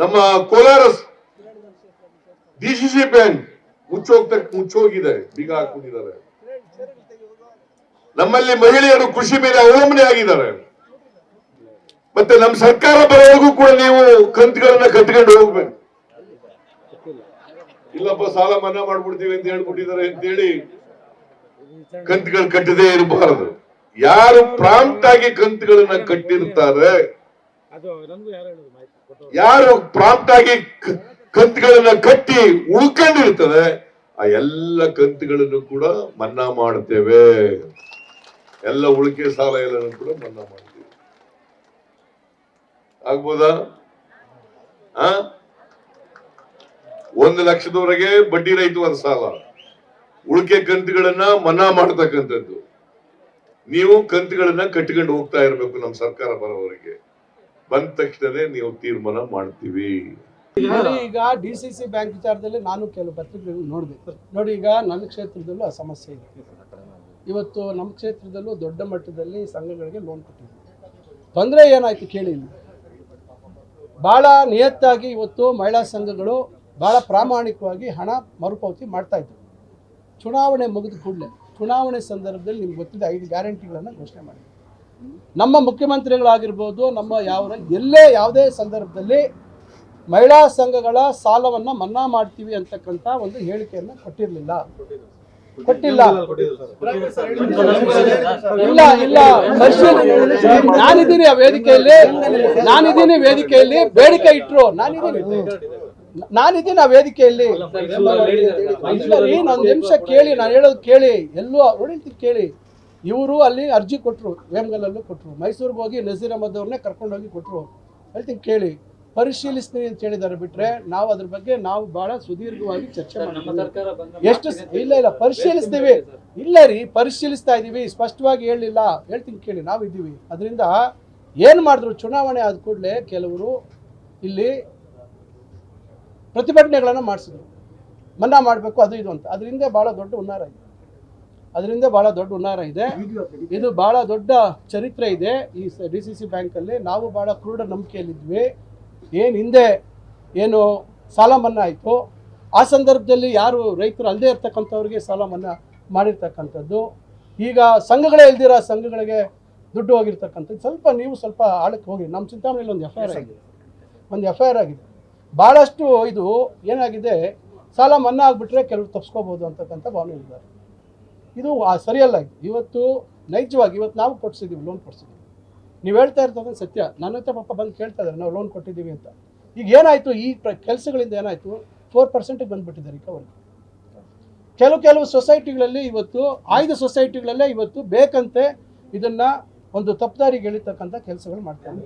ನಮ್ಮ Kolar D C C bank ಮುಚ್ಚೋಗ್ತಾ ಮುಚ್ಚೋಗಿದೆ, ಬೀಗ ಹಾಕೊಂಡಿದ್ದಾರೆ ನಮ್ಮಲ್ಲಿ ಮಹಿಳೆಯರು ಕೃಷಿ ಮೇಲೆ ಅವಲಂಬನೆ ಆಗಿದ್ದಾರೆ. ಮತ್ತೆ ನಮ್ಮ ಸರ್ಕಾರ ಬರೋವರೆಗೂ ಕೂಡ ನೀವು ಕಂತುಗಳನ್ನ ಕಟ್ಕೊಂಡು ಹೋಗ್ಬೇಕು. ಇಲ್ಲಪ್ಪ, ಸಾಲ ಮನ್ನಾ ಮಾಡ್ಬಿಡ್ತೀವಿ ಅಂತ ಹೇಳ್ಬಿಟ್ಟಿದ್ದಾರೆ ಅಂತೇಳಿ ಕಂತುಗಳು ಕಟ್ಟದೇ ಇರಬಾರದು. ಯಾರು ಪ್ರಾಂಪ್ಟ್ ಆಗಿ ಕಂತುಗಳನ್ನ ಕಟ್ಟಿರ್ತಾರೆ ಯಾರು ಪ್ರಾಂಪ್ಟ್ ಆಗಿ ಕಂತುಗಳನ್ನ ಕಟ್ಟಿ ಉಳ್ಕೊಂಡಿರ್ತದೆ, ಆ ಎಲ್ಲ ಕಂತುಗಳನ್ನು ಕೂಡ ಮನ್ನಾ ಮಾಡ್ತೇವೆ. ಎಲ್ಲ ಉಳಿಕೆ ಸಾಲ ಎಲ್ಲನೂ ಕೂಡ ಮನ್ನಾ ಮಾಡ್ತೇವೆ. ಆಗ್ಬೋದಾ? ಆ? ಒಂದು ಲಕ್ಷದವರೆಗೆ ಬಡ್ಡಿ ರಹಿತವಾದ ಸಾಲ. ಉಳಿಕೆ ಕಂತುಗಳನ್ನ ಮನ್ನಾ ಮಾಡ್ತಕ್ಕಂಥದ್ದು. ನೀವು ಕಂತುಗಳನ್ನ ಕಟ್ಟಿಕೊಂಡು ಹೋಗ್ತಾ ಇರಬೇಕು ನಮ್ಮ ಸರ್ಕಾರ ಬರೋವರೆಗೆ. ಬಂದ ತಕ್ಷಣನೇ ನೀವು ತೀರ್ಮಾನ ಮಾಡ್ತೀವಿ. ಈಗ ಡಿ ಸಿ ಸಿ ಬ್ಯಾಂಕ್ ವಿಚಾರದಲ್ಲಿ ನಾನು ಕೆಲವು ಪತ್ರಿಕೆಗಳು ನೋಡಿದೆ. ನೋಡಿ, ಈಗ ನನ್ನ ಕ್ಷೇತ್ರದಲ್ಲೂ ಆ ಸಮಸ್ಯೆ ಇದೆ. ಇವತ್ತು ನಮ್ಮ ಕ್ಷೇತ್ರದಲ್ಲೂ ದೊಡ್ಡ ಮಟ್ಟದಲ್ಲಿ ಸಂಘಗಳಿಗೆ ಲೋನ್ ಕೊಟ್ಟಿದ್ವಿ ತೊಂದರೆ ಏನಾಯ್ತು ಕೇಳಿ ಭಾಳ ನಿಯತ್ತಾಗಿ ಇವತ್ತು ಮಹಿಳಾ ಸಂಘಗಳು ಭಾಳ ಪ್ರಾಮಾಣಿಕವಾಗಿ ಹಣ ಮರುಪಾವತಿ ಮಾಡ್ತಾ ಇದ್ರು. ಚುನಾವಣೆ ಮುಗಿದ ಕೂಡಲೇ, ಚುನಾವಣೆ ಸಂದರ್ಭದಲ್ಲಿ ನಿಮ್ಗೆ ಗೊತ್ತಿದೆ, ಐದು ಗ್ಯಾರಂಟಿಗಳನ್ನು ಘೋಷಣೆ ಮಾಡಿ ನಮ್ಮ ಮುಖ್ಯಮಂತ್ರಿಗಳಾಗಿರ್ಬೋದು ನಮ್ಮ ಯಾವ ಎಲ್ಲೇ ಯಾವುದೇ ಸಂದರ್ಭದಲ್ಲಿ ಮಹಿಳಾ ಸಂಘಗಳ ಸಾಲವನ್ನ ಮನ್ನಾ ಮಾಡ್ತೀವಿ ಅಂತಕ್ಕಂಥ ಒಂದು ಹೇಳಿಕೆಯನ್ನು ಕೊಟ್ಟಿರಲಿಲ್ಲ. ಕೊಟ್ಟಿಲ್ಲ. ಇಲ್ಲ ಇಲ್ಲ. ನಾನಿದ್ದೀನಿ ಆ ವೇದಿಕೆಯಲ್ಲಿ. ನಾನಿದ್ದೀನಿ ವೇದಿಕೆಯಲ್ಲಿ. ಬೇಡಿಕೆ ಇಟ್ರು. ನಾನಿದ್ದೀನಿ. ನಾನಿದ್ದೀನಿ ಆ ವೇದಿಕೆಯಲ್ಲಿ. ಒಂದು ನಿಮಿಷ ಕೇಳಿ ನಾನು ಹೇಳೋದು ಕೇಳಿ. ಎಲ್ಲೂ ಹೊಡಿತೀನಿ ಕೇಳಿ. ಇವರು ಅಲ್ಲಿ ಅರ್ಜಿ ಕೊಟ್ಟರು ವೇಮಗಲ್ಲಲ್ಲೂ ಕೊಟ್ಟರು ಮೈಸೂರಿಗೆ ಹೋಗಿ ನಜೀರ್ ಅಹಮದ್ ಅವ್ರನ್ನೇ ಕರ್ಕೊಂಡೋಗಿ ಕೊಟ್ಟರು ಹೇಳ್ತೀನಿ ಕೇಳಿ. ಪರಿಶೀಲಿಸ್ತೀನಿ ಅಂತ ಹೇಳಿದ್ದಾರೆ ಬಿಟ್ರೆ ನಾವು ಅದ್ರ ಬಗ್ಗೆ ನಾವು ಬಹಳ ಸುದೀರ್ಘವಾಗಿ ಚರ್ಚೆ ಮಾಡ್ತೀವಿ. ಎಷ್ಟು ಇಲ್ಲ ಇಲ್ಲ ಪರಿಶೀಲಿಸ್ತೀವಿ. ಇಲ್ಲ ರೀ ಪರಿಶೀಲಿಸ್ತಾ ಇದೀವಿ. ಸ್ಪಷ್ಟವಾಗಿ ಹೇಳಲಿಲ್ಲ ಹೇಳ್ತೀನಿ ಕೇಳಿ ನಾವು ಇದ್ದೀವಿ. ಅದರಿಂದ ಏನು ಮಾಡಿದ್ರು? ಚುನಾವಣೆ ಆದ ಕೂಡಲೇ ಕೆಲವರು ಇಲ್ಲಿ ಪ್ರತಿಭಟನೆಗಳನ್ನು ಮಾಡಿಸಿದ್ರು. ಮನ್ನಾ ಮಾಡಬೇಕು ಅದು ಇದು ಅಂತ. ಅದರಿಂದ ಭಾಳ ದೊಡ್ಡ ಹುನ್ನಾರ ಇದೆ ಅದರಿಂದ ಭಾಳ ದೊಡ್ಡ ಉನ್ನಾರ ಇದೆ. ಇದು ಭಾಳ ದೊಡ್ಡ ಚರಿತ್ರೆ ಇದೆ. ಈ ಡಿ ಸಿ ಸಿ ಬ್ಯಾಂಕಲ್ಲಿ ನಾವು ಭಾಳ ಕ್ರೂಢ ನಂಬಿಕೆಯಲ್ಲಿದ್ವಿ. ಏನು ಹಿಂದೆ ಏನು ಸಾಲ ಮನ್ನಾ ಆಯಿತು. ಆ ಸಂದರ್ಭದಲ್ಲಿ ಯಾರು ರೈತರು ಅಲ್ಲದೆ ಇರ್ತಕ್ಕಂಥವ್ರಿಗೆ ಸಾಲ ಮನ್ನಾ ಮಾಡಿರ್ತಕ್ಕಂಥದ್ದು. ಈಗ ಸಂಘಗಳೇ ಇಲ್ದಿರೋ ಸಂಘಗಳಿಗೆ ದುಡ್ಡು ಹೋಗಿರ್ತಕ್ಕಂಥದ್ದು. ಸ್ವಲ್ಪ ನೀವು ಸ್ವಲ್ಪ ಆಳಕ್ಕೆ ಹೋಗಿ ನಮ್ಮ ಚಿಂತಾಮಣಿಯಲ್ಲಿ ಒಂದು ಎಫ್ ಐ ಆರ್ ಆಗಿದೆ. ಒಂದು ಎಫ್ ಐ ಆರ್ ಆಗಿದೆ. ಭಾಳಷ್ಟು ಇದು ಏನಾಗಿದೆ, ಸಾಲ ಮನ್ನಾ ಆಗಿಬಿಟ್ರೆ ಕೆಲವರು ತಪ್ಸ್ಕೋಬೋದು ಅಂತಕ್ಕಂಥ ಭಾವನೆ ಇದ್ದಾರೆ. ಇದು ಸರಿಯಲ್ಲ ಇವತ್ತು ನೈಜವಾಗಿ ಇವತ್ತು ನಾವು ಕೊಡ್ಸಿದ್ದೀವಿ ಲೋನ್ ಕೊಡ್ಸಿದ್ದೀವಿ. ನೀವು ಹೇಳ್ತಾ ಇರ್ತದೆ ಸತ್ಯ. ನನ್ನ ಹತ್ರ ಪಾಪ ಬಂದು ಕೇಳ್ತಾ ಇದ್ದಾರೆ ನಾವು ಲೋನ್ ಕೊಟ್ಟಿದ್ದೀವಿ ಅಂತ. ಈಗ ಏನಾಯಿತು ಈ ಕೆಲಸಗಳಿಂದ ಏನಾಯಿತು? ಫೋರ್ ಪರ್ಸೆಂಟಿಗೆ ಬಂದುಬಿಟ್ಟಿದ್ದಾರೆ ರಿಕವರಿ ಕೆಲವು ಕೆಲವು ಸೊಸೈಟಿಗಳಲ್ಲಿ ಇವತ್ತು ಆಯ್ದ ಸೊಸೈಟಿಗಳಲ್ಲೇ ಇವತ್ತು ಬೇಕಂತೆ ಇದನ್ನ ಒಂದು ತಪ್ಪದಾರಿಗೆ ಎಳಿತಕ್ಕಂಥ ಕೆಲಸಗಳು ಮಾಡ್ತಾರೆ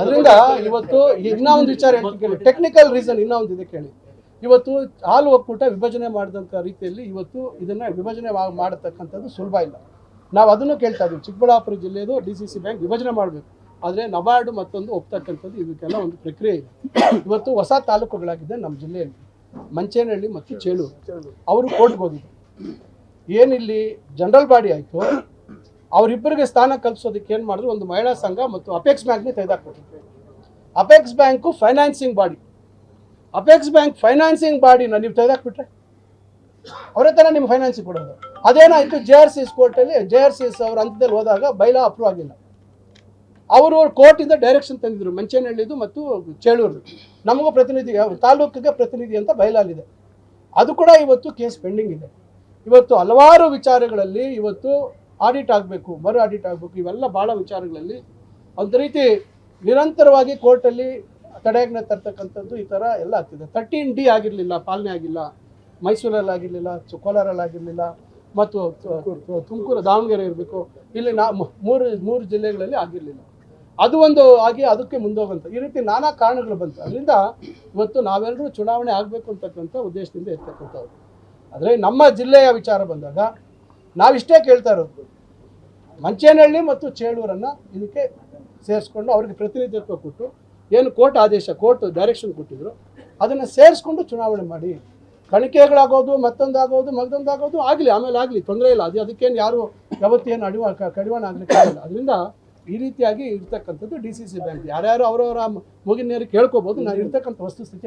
ಅದರಿಂದ ಇವತ್ತು ಇನ್ನೂ ಒಂದು ವಿಚಾರ ಹೇಳ್ತೀನಿ ಟೆಕ್ನಿಕಲ್ ರೀಸನ್ ಇನ್ನೂ ಒಂದು ಇದೆ ಕೇಳಿ. ಇವತ್ತು ಹಾಲು ಒಕ್ಕೂಟ ವಿಭಜನೆ ಮಾಡಿದಂಥ ರೀತಿಯಲ್ಲಿ ಇವತ್ತು ಇದನ್ನು ವಿಭಜನೆ ಮಾಡತಕ್ಕಂಥದ್ದು ಸುಲಭ ಇಲ್ಲ. ನಾವು ಅದನ್ನು ಕೇಳ್ತಾ ಇದ್ದೀವಿ. ಚಿಕ್ಕಬಳ್ಳಾಪುರ ಜಿಲ್ಲೆದು ಡಿ ಸಿ ಸಿ ಬ್ಯಾಂಕ್ ವಿಭಜನೆ ಮಾಡಬೇಕು. ಆದರೆ ನಬಾರ್ಡ್ ಮತ್ತೊಂದು ಒಪ್ತಕ್ಕಂಥದ್ದು ಇದಕ್ಕೆಲ್ಲ ಒಂದು ಪ್ರಕ್ರಿಯೆ ಇದೆ. ಇವತ್ತು ಹೊಸ ತಾಲೂಕುಗಳಾಗಿದೆ ನಮ್ಮ ಜಿಲ್ಲೆಯಲ್ಲಿ ಮಂಚೇನಹಳ್ಳಿ ಮತ್ತು ಚೇಳು ಅವರು ಕೋರ್ಟ್ಗೆ ಹೋಗಿದ್ರು. ಏನಿಲ್ಲಿ ಜನರಲ್ ಬಾಡಿ ಆಯಿತು, ಅವರಿಬ್ಬರಿಗೆ ಸ್ಥಾನ ಕಲ್ಪಿಸೋದಕ್ಕೆ ಏನು ಮಾಡಿದ್ರು, ಒಂದು ಮಹಿಳಾ ಸಂಘ ಮತ್ತು ಅಪೆಕ್ಸ್ ಬ್ಯಾಂಕ್ನೇ ತೆಗೆದಾಕ್ಬಿಟ್ರು. Apex bank financing body. Apex bank financing ಬಾಡಿನ ನೀವು ತೆಗೆದಾಕ್ಬಿಟ್ರೆ? ಅವರೇ ತಾನೇ ನಿಮ್ಗೆ ಫೈನಾನ್ಸಿಂಗ್ ಕೊಡೋದು. ಅದೇನಾಯಿತು ಜೆ ಆರ್ ಸಿ ಎಸ್ ಕೋರ್ಟಲ್ಲಿ ಜೆ ಆರ್ ಸಿ ಎಸ್ ಅವ್ರ ಹಂತದಲ್ಲಿ ಹೋದಾಗ ಬೈಲಾ ಅಪ್ರೂವ್ ಆಗಿಲ್ಲ. ಅವರು ಕೋರ್ಟಿಂದ ಡೈರೆಕ್ಷನ್ ತಂದಿದ್ರು ಮಂಚೇನಹಳ್ಳಿದು ಮತ್ತು ಚೇಳೂರು ನಮಗೂ ಪ್ರತಿನಿಧಿ ತಾಲೂಕಿಗೆ ಪ್ರತಿನಿಧಿ ಅಂತ ಬೈಲಾಲಿದೆ ಅದು ಕೂಡ ಇವತ್ತು ಕೇಸ್ ಪೆಂಡಿಂಗ್ ಇದೆ. ಇವತ್ತು ಹಲವಾರು ವಿಚಾರಗಳಲ್ಲಿ ಇವತ್ತು ಆಡಿಟ್ ಆಗಬೇಕು, ಮರು ಆಡಿಟ್ ಆಗಬೇಕು, ಇವೆಲ್ಲ ಭಾಳ ವಿಚಾರಗಳಲ್ಲಿ. ಒಂದು ರೀತಿ ನಿರಂತರವಾಗಿ ಕೋರ್ಟಲ್ಲಿ ತಡೆಯಾಜ್ಞೆ ತರ್ತಕ್ಕಂಥದ್ದು ಈ ಥರ ಎಲ್ಲ ಆಗ್ತಿದೆ. ತರ್ಟೀನ್ ಡಿ ಆಗಿರಲಿಲ್ಲ, ಪಾಲನೆ ಆಗಿಲ್ಲ. ಮೈಸೂರಲ್ಲಿ ಆಗಿರಲಿಲ್ಲ ಕೋಲಾರಲ್ಲಿ ಆಗಿರಲಿಲ್ಲ ಮತ್ತು ತುಮಕೂರು ದಾವಣಗೆರೆ ಇರಬೇಕು. ಇಲ್ಲಿ ನಾ ಮೂರು ಮೂರು ಜಿಲ್ಲೆಗಳಲ್ಲಿ ಆಗಿರಲಿಲ್ಲ. ಅದು ಒಂದು ಆಗಿ ಅದಕ್ಕೆ ಮುಂದೋಗಂತ. ಈ ರೀತಿ ನಾನಾ ಕಾರಣಗಳು ಬಂತು. ಅದರಿಂದ ಇವತ್ತು ನಾವೆಲ್ಲರೂ ಚುನಾವಣೆ ಆಗಬೇಕು ಅಂತಕ್ಕಂಥ ಉದ್ದೇಶದಿಂದ ಇರ್ತಕ್ಕಂಥವ್ರು. ಆದರೆ ನಮ್ಮ ಜಿಲ್ಲೆಯ ವಿಚಾರ ಬಂದಾಗ ನಾವಿಷ್ಟೇ ಕೇಳ್ತಾ ಇರೋದು. ಮಂಚೇನಹಳ್ಳಿ ಮತ್ತು ಚೇಳೂರನ್ನು ಇದಕ್ಕೆ ಸೇರಿಸ್ಕೊಂಡು ಅವ್ರಿಗೆ ಪ್ರತಿನಿಧಿತ್ವ ಕೊಟ್ಟು ಏನು ಕೋರ್ಟ್ ಆದೇಶ, ಕೋರ್ಟ್ ಡೈರೆಕ್ಷನ್ ಕೊಟ್ಟಿದ್ರು, ಅದನ್ನು ಸೇರಿಸ್ಕೊಂಡು ಚುನಾವಣೆ ಮಾಡಿ. ಕಣಿಕೆಗಳಾಗೋದು ಮತ್ತೊಂದಾಗೋದು ಮಗದೊಂದಾಗೋದು ಆಗಲಿ, ಆಮೇಲೆ ಆಗಲಿ, ತೊಂದರೆ ಇಲ್ಲ. ಅದು ಅದಕ್ಕೇನು ಯಾರು ಯಾವತ್ತೇನು ಅಡಿವ ಕಡಿವಾಣ ಆಗಲಿಕ್ಕೆ ಆಗಲ್ಲ. ಅದರಿಂದ ಈ ರೀತಿಯಾಗಿ ಇರ್ತಕ್ಕಂಥದ್ದು ಡಿ ಸಿ ಸಿ ಬ್ಯಾಂಕ್ ಯಾರ್ಯಾರು ಅವರವರ ಮುಗಿನೇರು ಕೇಳ್ಕೋಬಹುದು ನಾನು ಇರ್ತಕ್ಕಂಥ ವಸ್ತುಸ್ಥಿತಿ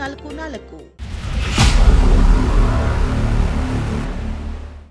ನಾಲ್ಕು ನಾಲ್ಕು.